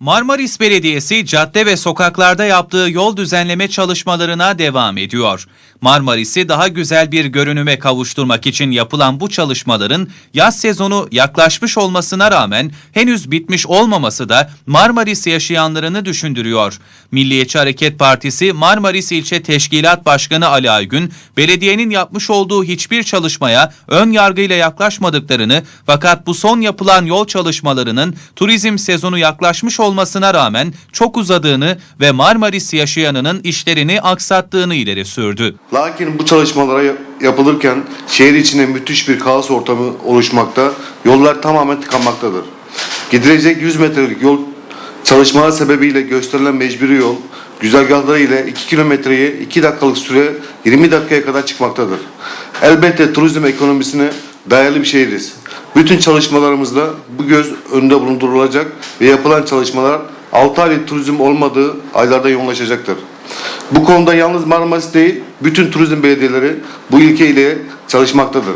Marmaris Belediyesi cadde ve sokaklarda yaptığı yol düzenleme çalışmalarına devam ediyor. Marmaris'i daha güzel bir görünüme kavuşturmak için yapılan bu çalışmaların yaz sezonu yaklaşmış olmasına rağmen henüz bitmiş olmaması da Marmaris yaşayanlarını düşündürüyor. Milliyetçi Hareket Partisi Marmaris İlçe Teşkilat Başkanı Ali Aygün, belediyenin yapmış olduğu hiçbir çalışmaya ön yargıyla yaklaşmadıklarını fakat bu son yapılan yol çalışmalarının turizm sezonu yaklaşmış olmasına rağmen çok uzadığını ve Marmaris yaşayanının işlerini aksattığını ileri sürdü. Lakin bu çalışmalara yap- yapılırken şehir içinde müthiş bir kaos ortamı oluşmakta, yollar tamamen tıkanmaktadır. Gidilecek 100 metrelik yol çalışmalar sebebiyle gösterilen mecburi yol, güzergahları ile 2 kilometreye 2 dakikalık süre 20 dakikaya kadar çıkmaktadır. Elbette turizm ekonomisine dayalı bir şehiriz. Bütün çalışmalarımızda bu göz önünde bulundurulacak ve yapılan çalışmalar 6 aylık turizm olmadığı aylarda yoğunlaşacaktır. Bu konuda yalnız Marmaris değil, bütün turizm belediyeleri bu ilkeyle çalışmaktadır.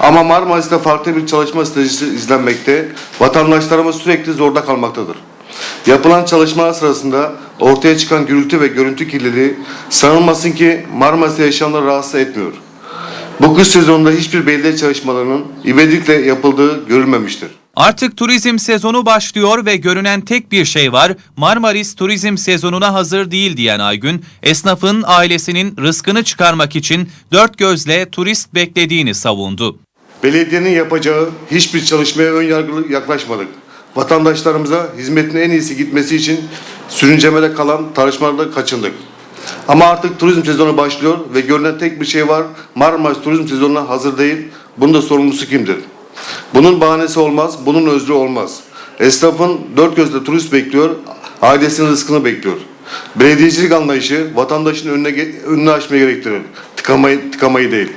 Ama Marmaris'te farklı bir çalışma stratejisi izlenmekte, vatandaşlarımız sürekli zorda kalmaktadır. Yapılan çalışmalar sırasında ortaya çıkan gürültü ve görüntü kirliliği sanılmasın ki Marmaris'te yaşayanları rahatsız etmiyor. Bu kış sezonunda hiçbir belediye çalışmalarının ivedilikle yapıldığı görülmemiştir. Artık turizm sezonu başlıyor ve görünen tek bir şey var. Marmaris turizm sezonuna hazır değil diyen Aygün, esnafın ailesinin rızkını çıkarmak için dört gözle turist beklediğini savundu. Belediyenin yapacağı hiçbir çalışmaya ön yargılı yaklaşmadık. Vatandaşlarımıza hizmetin en iyisi gitmesi için sürüncemede kalan tartışmalarda kaçındık. Ama artık turizm sezonu başlıyor ve görünen tek bir şey var. Marmaris turizm sezonuna hazır değil. Bunun da sorumlusu kimdir? Bunun bahanesi olmaz, bunun özrü olmaz. Esnafın dört gözle turist bekliyor, ailesinin rızkını bekliyor. Belediyecilik anlayışı vatandaşın önüne, önünü açmayı gerektirir. Tıkamayı, tıkamayı değil.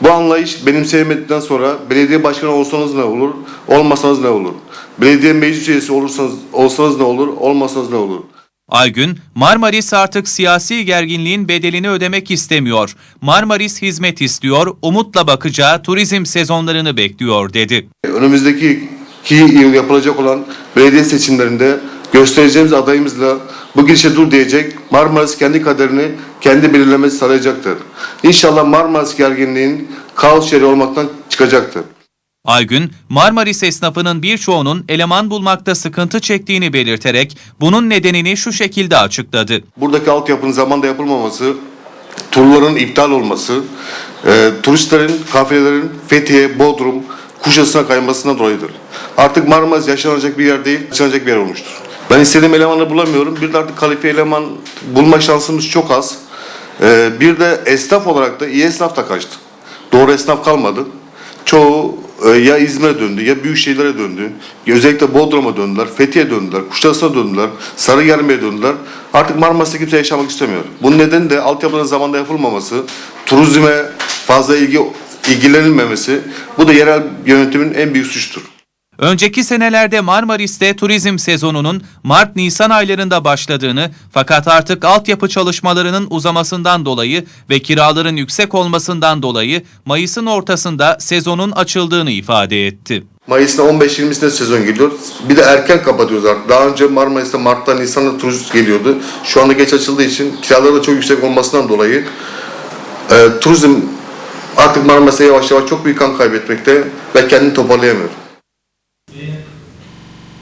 Bu anlayış benimseyemedikten sonra belediye başkanı olsanız ne olur, olmasanız ne olur? Belediye meclis üyesi olursanız, olsanız ne olur, olmasanız ne olur? Aygün, Marmaris artık siyasi gerginliğin bedelini ödemek istemiyor. Marmaris hizmet istiyor, umutla bakacağı turizm sezonlarını bekliyor dedi. Önümüzdeki iki yıl yapılacak olan belediye seçimlerinde göstereceğimiz adayımızla bu girişe dur diyecek Marmaris kendi kaderini kendi belirlemesi sağlayacaktır. İnşallah Marmaris gerginliğin kaos yeri olmaktan çıkacaktır. Aygün, Marmaris esnafının birçoğunun eleman bulmakta sıkıntı çektiğini belirterek bunun nedenini şu şekilde açıkladı. Buradaki altyapının zamanda yapılmaması, turların iptal olması, e, turistlerin, kafelerin Fethiye, Bodrum, Kuşadası'na kaymasından dolayıdır. Artık Marmaris yaşanacak bir yer değil, yaşanacak bir yer olmuştur. Ben istediğim elemanı bulamıyorum. Bir de artık kalifiye eleman bulma şansımız çok az. E, bir de esnaf olarak da iyi esnaf da kaçtı. Doğru esnaf kalmadı. Çoğu ya İzmir'e döndü ya büyük şehirlere döndü. Özellikle Bodrum'a döndüler, Fethiye döndüler, Kuşadası'na döndüler, Sarıyerme'ye döndüler. Artık Marmaris'te kimse yaşamak istemiyor. Bunun nedeni de altyapının zamanda yapılmaması, turizme fazla ilgi ilgilenilmemesi. Bu da yerel yönetimin en büyük suçtur. Önceki senelerde Marmaris'te turizm sezonunun Mart-Nisan aylarında başladığını fakat artık altyapı çalışmalarının uzamasından dolayı ve kiraların yüksek olmasından dolayı Mayıs'ın ortasında sezonun açıldığını ifade etti. Mayıs'ta 15-20'sinde sezon geliyor. Bir de erken kapatıyoruz artık. Daha önce Marmaris'te Mart'ta Nisan'da turist geliyordu. Şu anda geç açıldığı için kiraları da çok yüksek olmasından dolayı e, turizm artık Marmaris'te yavaş yavaş çok büyük kan kaybetmekte ve kendini toparlayamıyor.